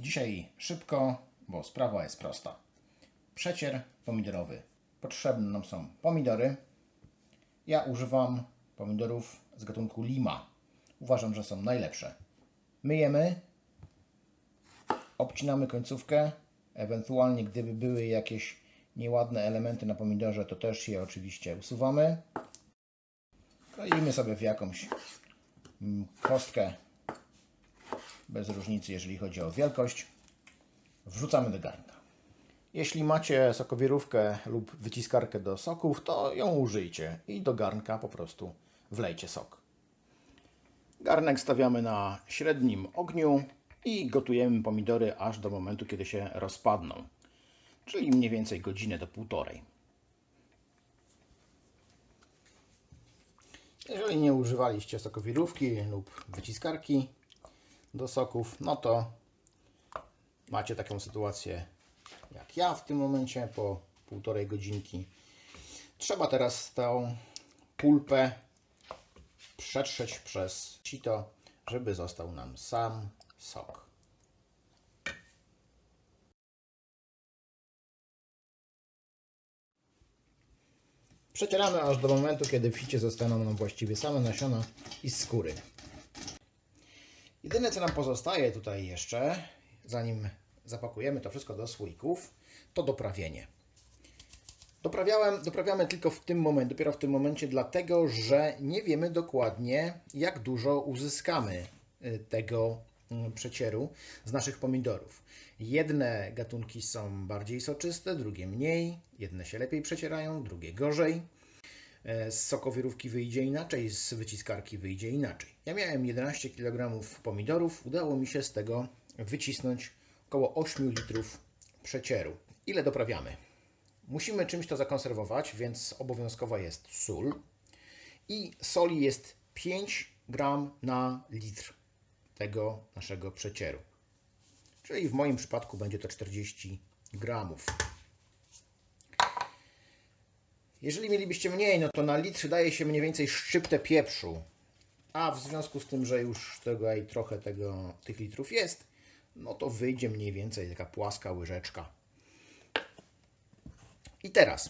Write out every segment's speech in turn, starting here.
Dzisiaj szybko, bo sprawa jest prosta. Przecier pomidorowy. Potrzebne nam są pomidory. Ja używam pomidorów z gatunku Lima. Uważam, że są najlepsze. Myjemy, obcinamy końcówkę, ewentualnie gdyby były jakieś nieładne elementy na pomidorze, to też je oczywiście usuwamy. Kroimy sobie w jakąś mm, kostkę, bez różnicy jeżeli chodzi o wielkość. Wrzucamy do garnka. Jeśli macie sokowirówkę lub wyciskarkę do soków, to ją użyjcie i do garnka po prostu wlejcie sok. Garnek stawiamy na średnim ogniu i gotujemy pomidory aż do momentu, kiedy się rozpadną, czyli mniej więcej godzinę do półtorej. Jeżeli nie używaliście sokowirówki lub wyciskarki do soków, no to macie taką sytuację jak ja w tym momencie po półtorej godzinki. Trzeba teraz tą pulpę przetrzeć przez sito, żeby został nam sam sok. Przecieramy aż do momentu, kiedy w sicie zostaną nam właściwie same nasiona i skóry. Jedyne co nam pozostaje tutaj jeszcze, zanim zapakujemy to wszystko do słoików, to doprawienie. Doprawiałem, doprawiamy tylko w tym momencie, dopiero w tym momencie, dlatego że nie wiemy dokładnie, jak dużo uzyskamy y, tego mm, przecieru z naszych pomidorów. Jedne gatunki są bardziej soczyste, drugie mniej. Jedne się lepiej przecierają, drugie gorzej. E, Z sokowirówki wyjdzie inaczej, z wyciskarki wyjdzie inaczej. Ja miałem 11 kg pomidorów, udało mi się z tego wycisnąć około 8 litrów przecieru. Ile doprawiamy? Musimy czymś to zakonserwować, więc obowiązkowa jest sól. I soli jest 5 gram na litr tego naszego przecieru. Czyli w moim przypadku będzie to 40 gramów. Jeżeli mielibyście mniej, no to na litr daje się mniej więcej szczyptę pieprzu. A w związku z tym, że już tego i trochę tego, tych litrów jest, no to wyjdzie mniej więcej taka płaska łyżeczka. I teraz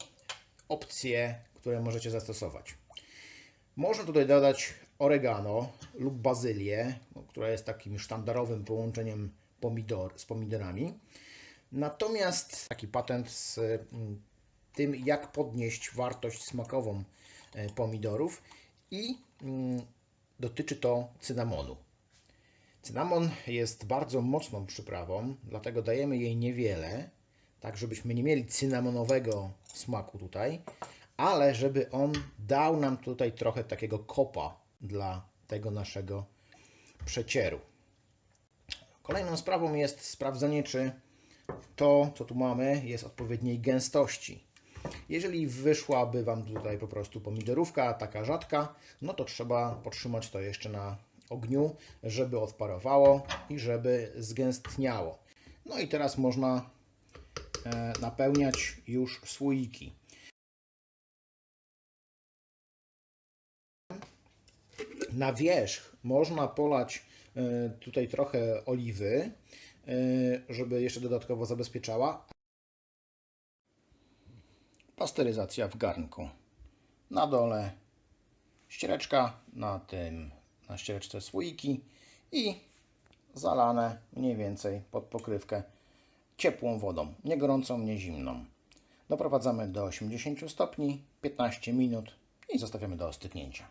opcje, które możecie zastosować. Można tutaj dodać oregano lub bazylię, no, która jest takim sztandarowym połączeniem pomidor, z pomidorami. Natomiast taki patent z mm, tym, jak podnieść wartość smakową e, pomidorów i mm, dotyczy to cynamonu. Cynamon jest bardzo mocną przyprawą, dlatego dajemy jej niewiele, tak żebyśmy nie mieli cynamonowego smaku tutaj, ale żeby on dał nam tutaj trochę takiego kopa dla tego naszego przecieru. Kolejną sprawą jest sprawdzenie, czy to, co tu mamy, jest odpowiedniej gęstości. Jeżeli wyszłaby Wam tutaj po prostu pomidorówka, taka rzadka, no to trzeba podtrzymać to jeszcze na ogniu, żeby odparowało i żeby zgęstniało. No i teraz można e, napełniać już słoiki. Na wierzch można polać e, tutaj trochę oliwy, e, żeby jeszcze dodatkowo zabezpieczała. Pasteryzacja w garnku. Na dole ściereczka, na tym na ściereczce słoiki i zalane mniej więcej pod pokrywkę ciepłą wodą, nie gorącą, nie zimną. Doprowadzamy do 80 stopni, 15 minut i zostawiamy do ostygnięcia.